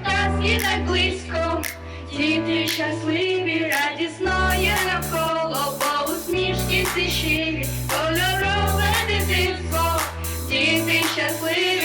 казки так близько, діти щасливі, радісно є навколо, бо усмішки сищі, кольорове дитинство, діти щасливі.